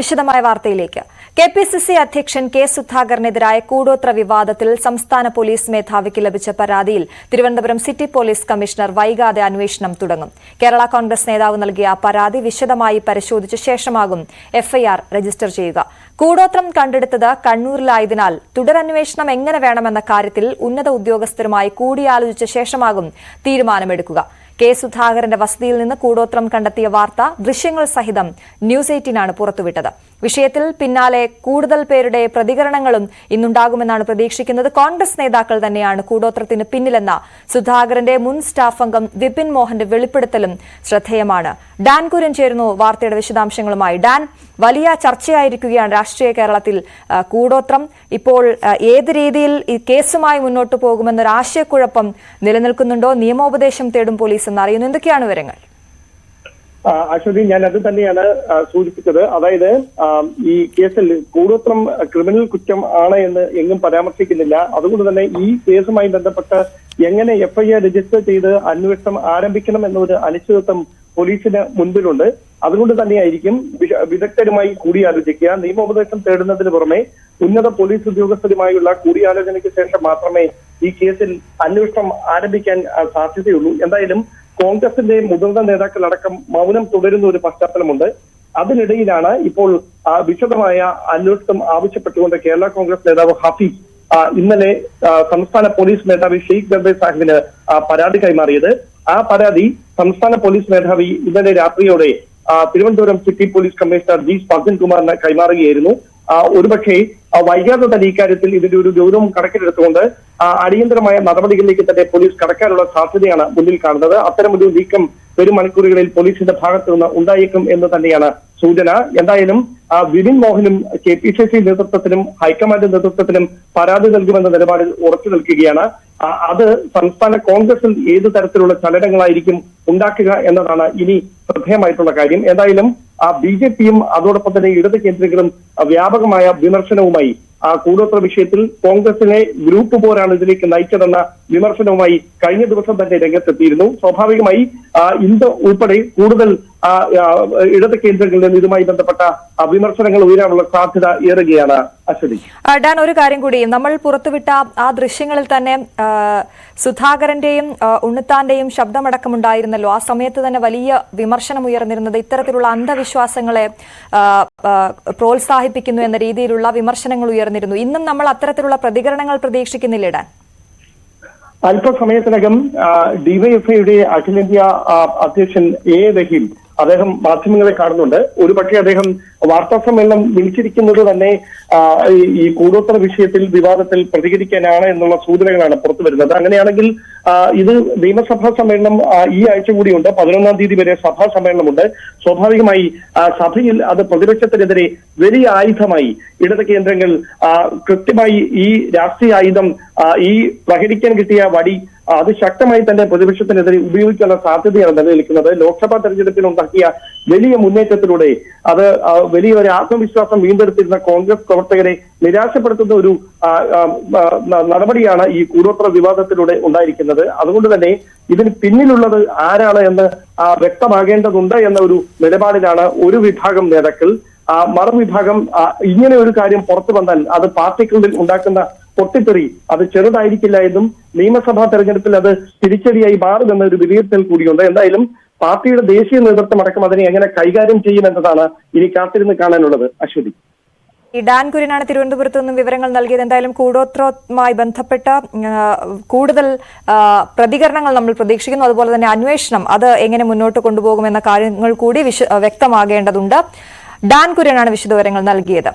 വിശദമായ വാർത്തയിലേക്ക്. K P C C അധ്യക്ഷൻ കെ സുധാകരനെതിരായ കൂടോത്ര വിവാദത്തിൽ സംസ്ഥാന പോലീസ് മേധാവിക്ക് ലഭിച്ച പരാതിയിൽ തിരുവനന്തപുരം സിറ്റി പോലീസ് കമ്മീഷണർ വൈകാതെ അന്വേഷണം തുടങ്ങും. കേരള കോൺഗ്രസ് നേതാവ് നൽകിയ പരാതി വിശദമായി പരിശോധിച്ച ശേഷമാകും എഫ്ഐആർ രജിസ്റ്റർ ചെയ്യുക. കൂടോത്രം കണ്ടെടുത്തത് കണ്ണൂരിലായതിനാൽ തുടരന്വേഷണം എങ്ങനെ വേണമെന്ന കാര്യത്തിൽ ഉന്നത ഉദ്യോഗസ്ഥരുമായി കൂടിയാലോചിച്ച ശേഷമാകും തീരുമാനമെടുക്കുക. കെ സുധാകരന്റെ വസതിയിൽ നിന്ന് കൂടോത്രം കണ്ടെത്തിയ വാർത്ത ദൃശ്യങ്ങൾ സഹിതം ന്യൂസ് എയ്റ്റീനാണ് പുറത്തുവിട്ടത്. വിഷയത്തിൽ പിന്നാലെ കൂടുതൽ പേരുടെ പ്രതികരണങ്ങളും ഇന്നുണ്ടാകുമെന്നാണ് പ്രതീക്ഷിക്കുന്നത്. കോൺഗ്രസ് നേതാക്കൾ തന്നെയാണ് കൂടോത്രത്തിന് പിന്നിലെന്ന സുധാകരന്റെ മുൻ സ്റ്റാഫ് അംഗം വിപിൻ മോഹന്റെ വെളിപ്പെടുത്തലും ശ്രദ്ധേയമാണ്. ഡാൻ കുര്യൻ ചേരുന്നു വാർത്തയുടെ വിശദാംശങ്ങളുമായി. ഡാൻ വലിയ ചർച്ചയായിരിക്കുകയാണ് രാഷ്ട്രീയ കേരളത്തിൽ കൂടോത്രം. ഇപ്പോൾ ഏത് രീതിയിൽ ഈ കേസുമായി മുന്നോട്ട് പോകുമെന്നൊരു ആശയക്കുഴപ്പം നിലനിൽക്കുന്നുണ്ടോ? നിയമോപദേശം തേടും പോലീസ് എന്നറിയുന്നു എന്തൊക്കെയാണ് വിവരങ്ങൾ? അശ്വതി ഞാൻ അത് തന്നെയാണ് സൂചിപ്പിച്ചത്. അതായത് ഈ കേസിൽ കൂടോത്രം ക്രിമിനൽ കുറ്റം ആണ് എന്ന് എങ്ങും പരാമർശിക്കുന്നില്ല. അതുകൊണ്ട് തന്നെ ഈ കേസുമായി ബന്ധപ്പെട്ട് എങ്ങനെ എഫ്ഐആർ രജിസ്റ്റർ ചെയ്ത് അന്വേഷണം ആരംഭിക്കണം എന്നൊരു അനിശ്ചിതത്വം പോലീസിന് മുൻപിലുണ്ട്. അതുകൊണ്ട് തന്നെയായിരിക്കും വിദഗ്ധരുമായി കൂടിയാലോചിക്കുക. നിയമോപദേശം തേടുന്നതിന് പുറമെ ഉന്നത പോലീസ് ഉദ്യോഗസ്ഥരുമായുള്ള കൂടിയാലോചനയ്ക്ക് ശേഷം മാത്രമേ ഈ കേസിൽ അന്വേഷണം ആരംഭിക്കാൻ സാധ്യതയുള്ളൂ. എന്തായാലും കോൺഗ്രസിന്റെ മുതിർന്ന നേതാക്കളടക്കം മൗനം തുടരുന്ന ഒരു പശ്ചാത്തലമുണ്ട്. അതിനിടയിലാണ് ഇപ്പോൾ വിശദമായ അന്വേഷണം ആവശ്യപ്പെട്ടുകൊണ്ട് കേരള കോൺഗ്രസ് നേതാവ് ഹഫീസ് ഇന്നലെ സംസ്ഥാന പോലീസ് മേധാവി ഷെയ്ഖ് ദർബെ സാഹിബിന് പരാതി കൈമാറിയത്. ആ പരാതി സംസ്ഥാന പോലീസ് മേധാവി ഇന്നലെ രാത്രിയോടെ Thiruvananthapuram city police commissioner G Sparjan കുമാറിന് കൈമാറുകയായിരുന്നു. ഒരുപക്ഷെ വൈകാതെ തന്നെ ഇക്കാര്യത്തിൽ ഇതിന്റെ ഒരു ഗൗരവം കണക്കിലെടുത്തുകൊണ്ട് അടിയന്തരമായ നടപടികളിലേക്ക് തന്നെ പോലീസ് കടക്കാനുള്ള സാധ്യതയാണ് മുന്നിൽ കാണുന്നത്. അത്തരമൊരു നീക്കം വരും മണിക്കൂറുകളിൽ പോലീസിന്റെ ഭാഗത്തു നിന്ന് ഉണ്ടായേക്കും എന്ന് തന്നെയാണ് സൂചന. എന്തായാലും വിപിൻ മോഹനും കെ പി സി സി നേതൃത്വത്തിനും ഹൈക്കമാൻഡ് നേതൃത്വത്തിനും പരാതി നൽകുമെന്ന നിലപാടിൽ ഉറച്ചു നിൽക്കുകയാണ്. അത് സംസ്ഥാന കോൺഗ്രസിൽ ഏത് തരത്തിലുള്ള ചലനങ്ങളായിരിക്കും ഉണ്ടാക്കുക എന്നതാണ് ഇനി ശ്രദ്ധേയമായിട്ടുള്ള കാര്യം. എന്തായാലും ആ ബി ജെ പിയും അതോടൊപ്പം തന്നെ ഇടത് കേന്ദ്രങ്ങളും വ്യാപകമായ വിമർശനവുമായി ആ കൂടോത്ര വിഷയത്തിൽ കോൺഗ്രസിനെ ഗ്രൂപ്പ് പോരാണ് ഇതിലേക്ക് നയിച്ചതെന്ന വിമർശനവുമായി കഴിഞ്ഞ ദിവസം തന്നെ രംഗത്തെത്തിയിരുന്നു. സ്വാഭാവികമായി ഇന്ത് ഉൾപ്പെടെ കൂടുതൽ ഇടത് കേന്ദ്രങ്ങളിൽ നിന്ന് ഇതുമായി ബന്ധപ്പെട്ട വിമർശനങ്ങൾ ഉയരാനുള്ള സാധ്യത ഏറുകയാണ് അശ്വതി. ഡാൻ ഒരു കാര്യം കൂടി. നമ്മൾ പുറത്തുവിട്ട ആ ദൃശ്യങ്ങളിൽ തന്നെ സുധാകരന്റെയും ഉണ്ണുത്താന്റെയും ശബ്ദമടക്കമുണ്ടായിരുന്നല്ലോ. ആ സമയത്ത് തന്നെ വലിയ വിമർശനം ഉയർന്നിരുന്നത് ഇത്തരത്തിലുള്ള അന്ധവിശ്വാസങ്ങളെ പ്രോത്സാഹിപ്പിക്കുന്നു എന്ന രീതിയിലുള്ള വിമർശനങ്ങൾ ഉയർന്നിരുന്നു. ഇന്നും നമ്മൾ അത്തരത്തിലുള്ള പ്രതികരണങ്ങൾ പ്രതീക്ഷിക്കുന്നില്ല ഡാൻ? അല്പസമയത്തിനകം ഡിവൈഎഫ്ഐയുടെ അഖിലേന്ത്യാ അധ്യക്ഷൻ എ റഹീം അദ്ദേഹം മാധ്യമങ്ങളെ കാണുന്നുണ്ട്. ഒരു പക്ഷേ അദ്ദേഹം വാർത്താ സമ്മേളനം വിളിച്ചിരിക്കുന്നത് തന്നെ ഈ- കൂടോത്തര വിഷയത്തിൽ വിവാദത്തിൽ പ്രതികരിക്കാനാണ് എന്നുള്ള സൂചനകളാണ് പുറത്തു വരുന്നത്. അങ്ങനെയാണെങ്കിൽ ഇത് നിയമസഭാ സമ്മേളനം ഈ ആഴ്ച കൂടിയുണ്ട്. പതിനൊന്നാം തീയതി വരെ സഭാ സമ്മേളനമുണ്ട്. സ്വാഭാവികമായി സഭയിൽ അത് പ്രതിപക്ഷത്തിനെതിരെ വലിയ ആയുധമായി ഇടത് കേന്ദ്രങ്ങൾ കൃത്യമായി ഈ രാഷ്ട്രീയ ആയുധം ഈ പ്രഹരിക്കാൻ കിട്ടിയ വടി അത് ശക്തമായി തന്നെ പ്രതിപക്ഷത്തിനെതിരെ ഉപയോഗിക്കാനുള്ള സാധ്യതയാണ് നിലനിൽക്കുന്നത്. ലോക്സഭാ തെരഞ്ഞെടുപ്പിൽ ഉണ്ടാക്കിയ വലിയ മുന്നേറ്റത്തിലൂടെ അത് വലിയ ഒരു ആത്മവിശ്വാസം വീണ്ടെടുത്തിരുന്ന കോൺഗ്രസ് പ്രവർത്തകരെ നിരാശപ്പെടുത്തുന്ന ഒരു നടപടിയാണ് ഈ കൂടോത്ര വിവാദത്തിലൂടെ ഉണ്ടായിരിക്കുന്നത്. അതുകൊണ്ട് തന്നെ ഇതിന് പിന്നിലുള്ളത് ആരാണ് എന്ന് വ്യക്തമാകേണ്ടതുണ്ട് എന്ന ഒരു നിലപാടിലാണ് ഒരു വിഭാഗം നേതാക്കൾ. മറുവിഭാഗം ഇങ്ങനെ ഒരു കാര്യം പുറത്തു വന്നാൽ അത് പാർട്ടിക്കുള്ളിൽ ഉണ്ടാക്കുന്ന പൊട്ടിത്തെറി. അത് ചെറുതായിരിക്കില്ല എന്നും നിയമസഭാ തെരഞ്ഞെടുപ്പിൽ അത് തിരിച്ചടിയായി മാറുമെന്ന ഒരു വിലയിരുത്തൽ കൂടിയുണ്ട്. എന്തായാലും പാർട്ടിയുടെ ദേശീയ നേതൃത്വം അടക്കം അതിനെ എങ്ങനെ കൈകാര്യം ചെയ്യും എന്നതാണ് ഇനി കാത്തിരുന്ന് കാണാനുള്ളത്. അശ്വതി. ഈ ഡാൻ കുര്യനാണ് തിരുവനന്തപുരത്ത് നിന്നും വിവരങ്ങൾ നൽകിയത്. എന്തായാലും കൂടോത്രവുമായി ബന്ധപ്പെട്ട കൂടുതൽ പ്രതികരണങ്ങൾ നമ്മൾ പ്രതീക്ഷിക്കുന്നു. അതുപോലെ തന്നെ അന്വേഷണം അത് എങ്ങനെ മുന്നോട്ട് കൊണ്ടുപോകുമെന്ന കാര്യങ്ങൾ കൂടി വ്യക്തമാകേണ്ടതുണ്ട്. ഡാൻ കുര്യനാണ് വിശദവിവരങ്ങൾ നൽകിയത്.